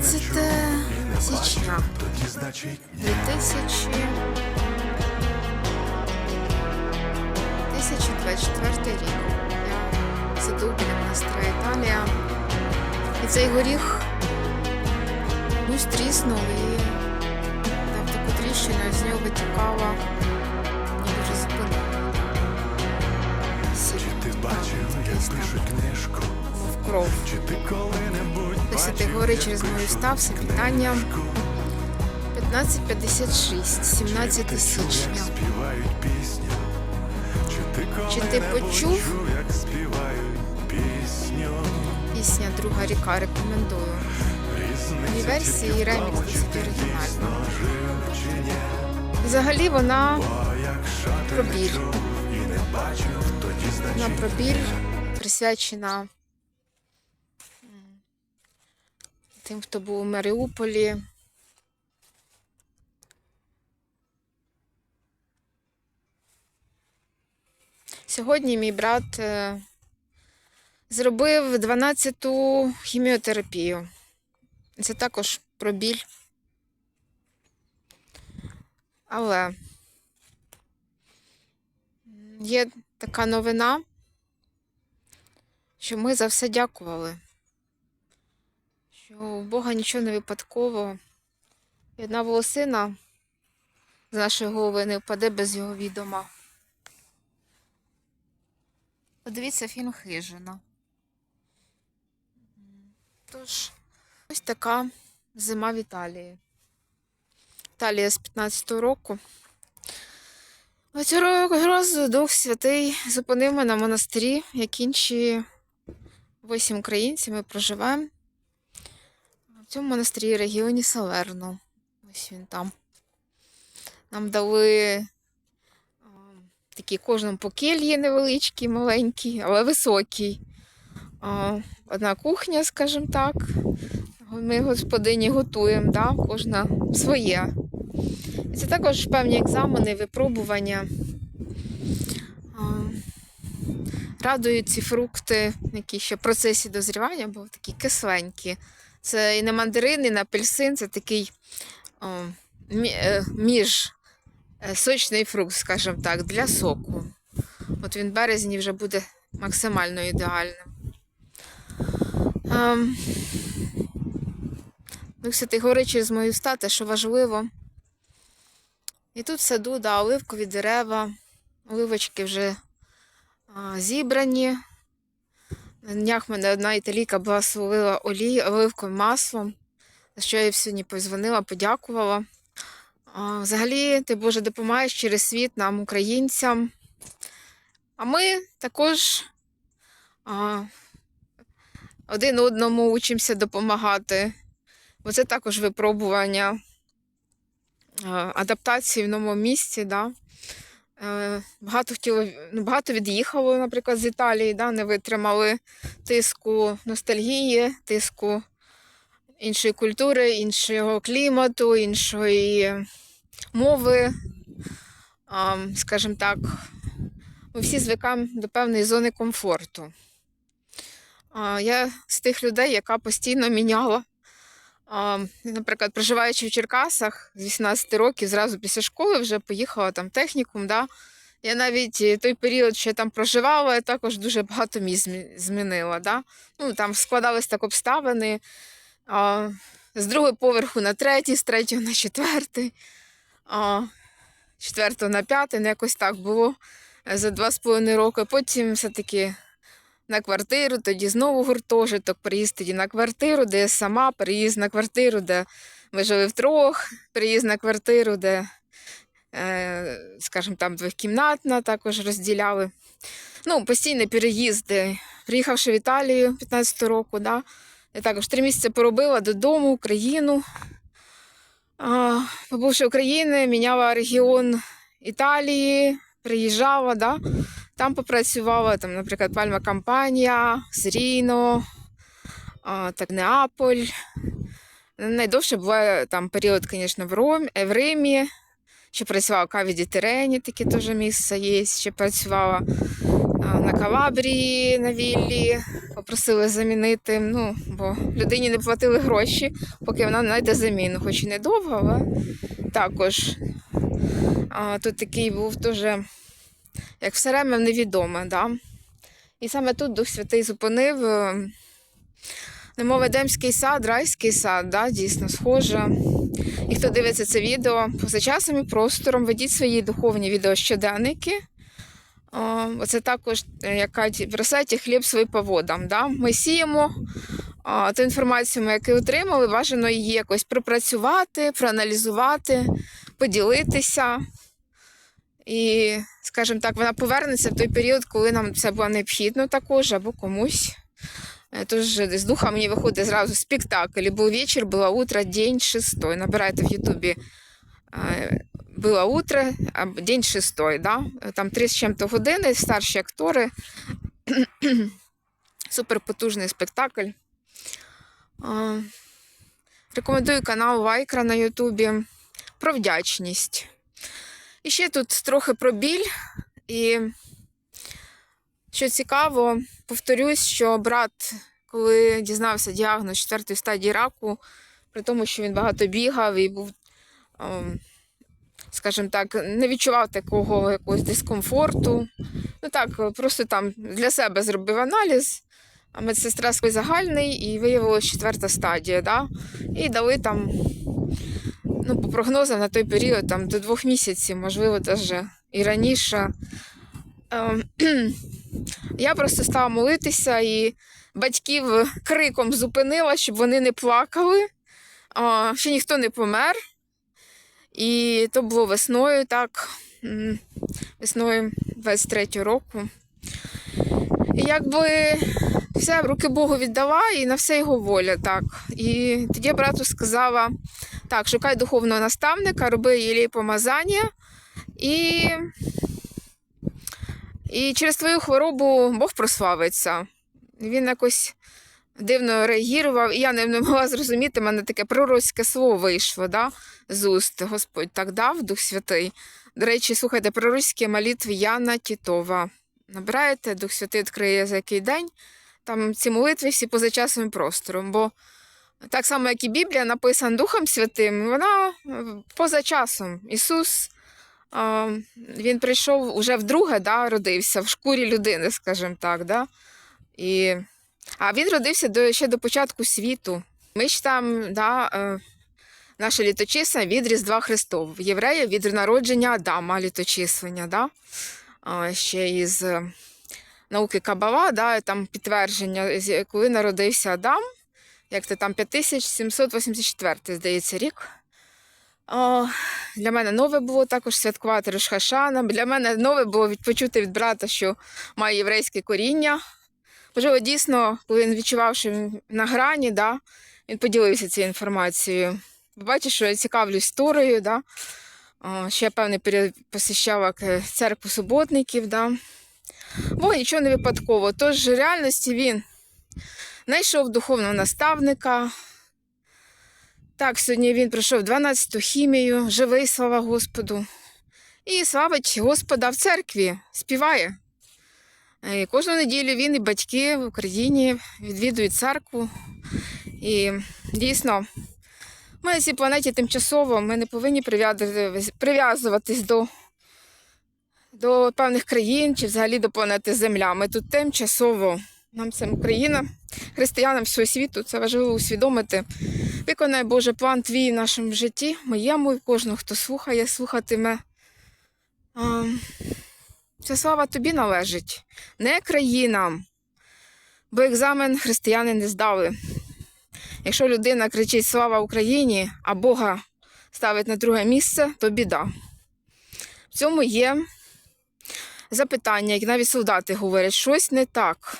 15 січня 2000... 2024 рік. Я сиду біля монастиря Італія. І цей горіх ну, стріснув і дав таку тріщину, з нього витікала дуже зупинила. Бачив, як пишуть книжку? Кров. Ти гори через мою питання книжку? 1556, 17 Ти січня. Чи ти почув? Пісня Друга ріка рекомендую. Дві версії і ремікс досить ні. Взагалі вона Бо якщо ти Про не біль. чув і не бачив, тоді на значить про біль присвячена м, тим, хто був у Маріуполі. Сьогодні мій брат е, зробив 12-ту хіміотерапію. Це також про біль. Але є така новина, що ми за все дякували. Що у Бога нічого не випадково. І одна волосина з нашої голови не впаде без його відома. Подивіться фільм Хижина. Тож, ось така зима в Італії. Італія з 15-го року. А Цього разу Дух Святий зупинив мене в монастирі, як інші вісім українців ми проживаємо цьому монастирі регіоні Салерно. Ось він там. Нам дали а, такі кожному по кельї невеличкі, маленькі, але високі. А, Одна кухня, скажімо так. Ми господині готуємо, да? кожна своє. Це також певні екзамени, випробування. А, Радують ці фрукти, які ще в процесі дозрівання, бо такі кисленькі. Це і на мандарин, і на апельсин, це такий о, е, між е, сочний фрукт, скажімо так, для соку. От він в березні вже буде максимально ідеальним. Ем, Дух Святий говорить через мою стати, що важливо. І тут в саду, да, оливкові дерева, оливочки вже а, зібрані. На днях мене одна італійка благословила олією, оливковим маслом, за що я їй сьогодні позвонила, подякувала. А, взагалі, ти Боже допомагаєш через світ нам, українцям. А ми також а, один одному учимося допомагати. Бо це також випробування е, адаптації в новому місці. Да? Багато хотіло, ну, багато від'їхало, наприклад, з Італії, да? не витримали тиску ностальгії, тиску іншої культури, іншого клімату, іншої мови. Скажімо так, ми всі звикаємо до певної зони комфорту. Я з тих людей, яка постійно міняла наприклад, проживаючи в Черкасах з 18 років, зразу після школи вже поїхала там технікум. Да? Я навіть е, той період, що я там проживала, я також дуже багато змі- змінила. Да? Ну, там складались так обставини. А, з другого поверху на третій, з третього на четвертий, а, четвертого на п'ятий, ну, якось так було е, за два з половиною роки. Потім все-таки на квартиру, тоді знову гуртожиток, переїзд тоді на квартиру, де я сама, переїзд на квартиру, де ми жили втрьох, переїзд на квартиру, де, скажімо, там двохкімнатна також розділяли. Ну, постійні переїзди. Приїхавши в Італію 15 року, да, я також три місяці поробила додому, Україну. А, побувши в Україні, міняла регіон Італії, приїжджала, да, там попрацювала, там, наприклад, Пальма Кампанія, Сріно, а, так Неаполь. Найдовше була там період, звісно, в, е, в Римі. Ще працювала в Кавіді Терені, таке теж місце є, ще працювала. на Калабрії, на віллі. Попросили замінити, ну, бо людині не платили гроші, поки вона знайде заміну, хоч і недовго, але також. А, тут такий був дуже, як все время невідоме. Да? І саме тут Дух Святий зупинив. е, Немов Едемський сад, райський сад, да, дійсно схоже. І хто дивиться це відео, поза часом і простором, ведіть свої духовні відеощоденники. О, Оце також, е, як кажуть, в росеті хліб свій по водам. Да? Ми сіємо ту інформацію, ми, яку отримали, бажано її якось пропрацювати, проаналізувати, поділитися. І, скажімо так, вона повернеться в той період, коли нам це було необхідно також або комусь. Е, Тож з духа мені виходить зразу спектакль. Був вечір, було утро, день шестой. Набирайте в Ютубі е, було утро, день шестой. Да? Там три з чим-то години, старші актори. Суперпотужний спектакль. Рекомендую канал Вайкра на Ютубі про вдячність. І ще тут трохи про біль. І що цікаво, повторюсь, що брат, коли дізнався діагноз четвертої стадії раку, при тому, що він багато бігав і був, ем, скажімо так, не відчував такого якогось дискомфорту. Ну так, просто там для себе зробив аналіз, а медсестра сказала загальний і виявилася четверта стадія. Да? І дали там, ну, по прогнозам на той період там, до двох місяців, можливо, навіть і раніше. Я просто стала молитися і батьків криком зупинила, щоб вони не плакали. А, ще ніхто не помер. І то було весною, так, весною 23-го року. І якби все руки Богу віддала і на все його воля. так. І тоді я брату сказала: так, шукай духовного наставника, роби їй помазання. І і через твою хворобу Бог прославиться. Він якось дивно реагував, і я не могла зрозуміти, в мене таке пророцьке слово вийшло да? з уст. Господь так дав, Дух Святий. До речі, слухайте, пророцькі молитви Яна Тітова. Набираєте, Дух Святий відкриє за який день. Там ці молитви всі поза часом і простором. Бо так само, як і Біблія, написана Духом Святим, вона поза часом. Ісус. Він прийшов уже вдруге, да, родився в шкурі людини, скажімо так. Да? І... А він родився до, ще до початку світу. Ми ж там, да, е, наше літочислення від Різдва Христов. Єврея від народження Адама літочислення. Да? Ще із е, науки Кабала, да, там підтвердження, коли народився Адам, як то там 5784, здається, рік. Для мене нове було також святкувати Рошхашана. Для мене нове було відпочути від брата, що має єврейське коріння. Можливо, дійсно, коли він відчував, що на грані, да, він поділився цією інформацією. Бачиш, що я цікавлюсь історією, да. Ще певний період посещала церкву суботників. Да. Бо нічого не випадково. Тож в реальності він знайшов духовного наставника. Так, сьогодні він пройшов 12-ту хімію, живий, слава Господу. І славить Господа в церкві, співає. Е, Кожну неділю він і батьки в Україні відвідують церкву. І дійсно, ми на цій планеті тимчасово ми не повинні прив'язуватись до, до певних країн чи взагалі до планети Земля. Ми тут тимчасово. Нам це Україна, християнам всього світу, це важливо усвідомити. Виконай Боже план твій в нашому житті, моєму і кожного, хто слухає, слухатиме. А, Ця слава тобі належить, не країнам, бо екзамен християни не здали. Якщо людина кричить Слава Україні, а Бога ставить на друге місце, то біда. В цьому є запитання, як навіть солдати говорять, щось не так.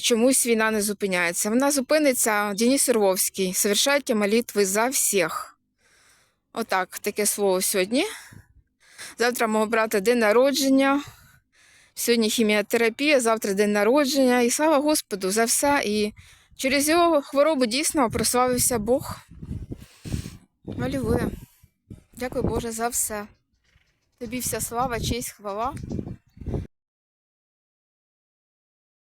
Чомусь війна не зупиняється. Вона зупиниться, Денис Орловський, совершайте молитви за всіх. Отак, таке слово сьогодні. Завтра мого брата день народження. Сьогодні хіміотерапія, завтра день народження. І слава Господу за все. І через його хворобу дійсно прославився Бог. Алілуя. Дякую Боже за все. Тобі вся слава, честь, хвала.